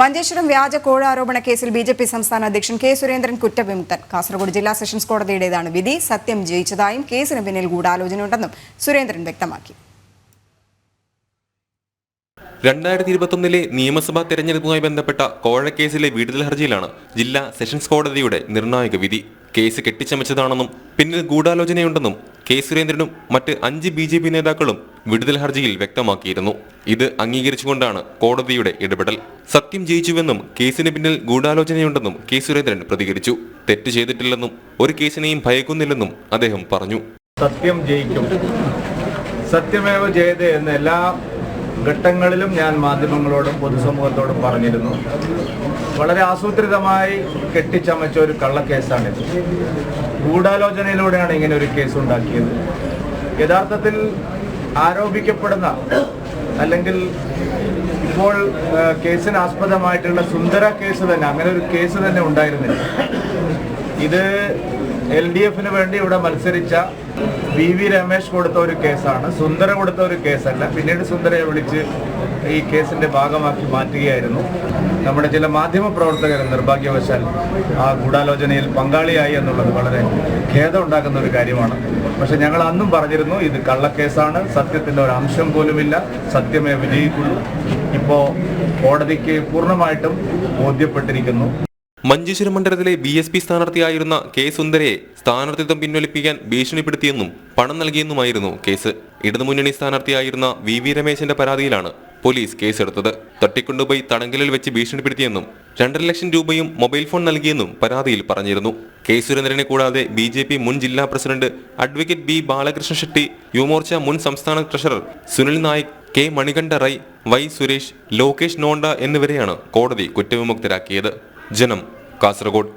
മഞ്ചേശ്വരം വ്യാജ കോഴ ആരോപണ കേസിൽ ബി ജെ പി സംസ്ഥാന അധ്യക്ഷൻ കെ സുരേന്ദ്രൻ കുറ്റവിമുക്തൻ. കാസർഗോഡ് ജില്ലാ സെഷൻസ് കോടതിയുടേതാണ് വിധി. സത്യം ജയിച്ചതായും കേസിന് പിന്നിൽ ഗൂഢാലോചനയുണ്ടെന്നും സുരേന്ദ്രൻ വ്യക്തമാക്കി. രണ്ടായിരത്തി ഇരുപത്തൊന്നിലെ നിയമസഭാ തെരഞ്ഞെടുപ്പുമായി ബന്ധപ്പെട്ട കോഴക്കേസിലെ വിടുതൽ ഹർജിയിലാണ് ജില്ലാ സെഷൻസ് കോടതിയുടെ നിർണായക വിധി. കേസ് കെട്ടിച്ചമച്ചതാണെന്നും പിന്നിൽ ഗൂഢാലോചനയുണ്ടെന്നും കെ സുരേന്ദ്രനും മറ്റ് അഞ്ച് ബി ജെ പി നേതാക്കളും വിടുതൽ ഹർജിയിൽ വ്യക്തമാക്കിയിരുന്നു. ഇത് അംഗീകരിച്ചുകൊണ്ടാണ് കോടതിയുടെ ഇടപെടൽ. സത്യം ജയിച്ചുവെന്നും കേസിന് പിന്നിൽ ഗൂഢാലോചനയുണ്ടെന്നും കെ സുരേന്ദ്രൻ പ്രതികരിച്ചു. തെറ്റ് ചെയ്തിട്ടില്ലെന്നും ഒരു കേസിനെയും ഭയക്കുന്നില്ലെന്നും അദ്ദേഹം പറഞ്ഞു. സത്യം ജയിക്കും. സത്യമേവ ജയതേ എന്ന് എല്ലാ ഘട്ടങ്ങളിലും ഞാൻ മാധ്യമങ്ങളോടും പൊതുസമൂഹത്തോടും പറഞ്ഞിരുന്നു. വളരെ ആസൂത്രിതമായി കെട്ടിച്ചമച്ച ഒരു കള്ളക്കേസാണിത്. ഗൂഢാലോചനയിലൂടെയാണ് ഇങ്ങനെ ഒരു കേസ് ഉണ്ടാക്കിയത്. യഥാർത്ഥത്തിൽ ആരോപിക്കപ്പെടുന്ന അല്ലെങ്കിൽ ഇപ്പോൾ കേസിന് ആസ്പദമായിട്ടുള്ള സുന്ദര കേസ് തന്നെ അങ്ങനെ ഒരു കേസ് തന്നെ ഉണ്ടായിരുന്നില്ല. ഇത് എൽ ഡി എഫിന് വേണ്ടി ഇവിടെ മത്സരിച്ച വി വി രമേശ് കൊടുത്ത ഒരു കേസാണ്. സുന്ദര കൊടുത്ത ഒരു കേസല്ല. പിന്നീട് സുന്ദരയെ വിളിച്ച് ഈ കേസിന്റെ ഭാഗമാക്കി മാറ്റുകയായിരുന്നു. നമ്മുടെ ചില മാധ്യമ പ്രവർത്തകർ നിർഭാഗ്യവശാൽ ആ ഗൂഢാലോചനയിൽ പങ്കാളിയായി എന്നുള്ളത് വളരെ ഖേദം ഉണ്ടാക്കുന്ന ഒരു കാര്യമാണ്. പക്ഷെ ഞങ്ങൾ അന്നും പറഞ്ഞിരുന്നു ഇത് കള്ളക്കേസാണ്. സത്യത്തിന്റെ ഒരു അംശം പോലുമില്ല. സത്യമേ വിജയിക്കുള്ളൂ. ഇപ്പോ കോടതിക്ക് പൂർണമായിട്ടും ബോധ്യപ്പെട്ടിരിക്കുന്നു. മഞ്ചേശ്വരം മണ്ഡലത്തിലെ ബി എസ് പി സ്ഥാനാർത്ഥിയായിരുന്ന കെ സുന്ദരയെ സ്ഥാനാർത്ഥിത്വം പിൻവലിപ്പിക്കാൻ ഭീഷണിപ്പെടുത്തിയെന്നും പണം നൽകിയെന്നുമായിരുന്നു കേസ്. ഇടതുമുന്നണി സ്ഥാനാർത്ഥിയായിരുന്ന വി വി രമേശിന്റെ പരാതിയിലാണ് പോലീസ് കേസെടുത്തത്. തട്ടിക്കൊണ്ടുപോയി തടങ്കലിൽ വെച്ച് ഭീഷണിപ്പെടുത്തിയെന്നും രണ്ടര ലക്ഷം രൂപയും മൊബൈൽ ഫോൺ നൽകിയെന്നും പരാതിയിൽ പറഞ്ഞിരുന്നു. കെ സുരേന്ദ്രനെ കൂടാതെ ബി ജെ പി മുൻ ജില്ലാ president advocate B Balakrishna Shetty Yuvamorcha മുൻ സംസ്ഥാന treasurer Sunil Naik K Manikanta Rai Y Suresh Lokesh Nonda എന്നിവരെയാണ് കോടതി കുറ്റവിമുക്തരാക്കിയത്. ജനം കാസർഗോഡ്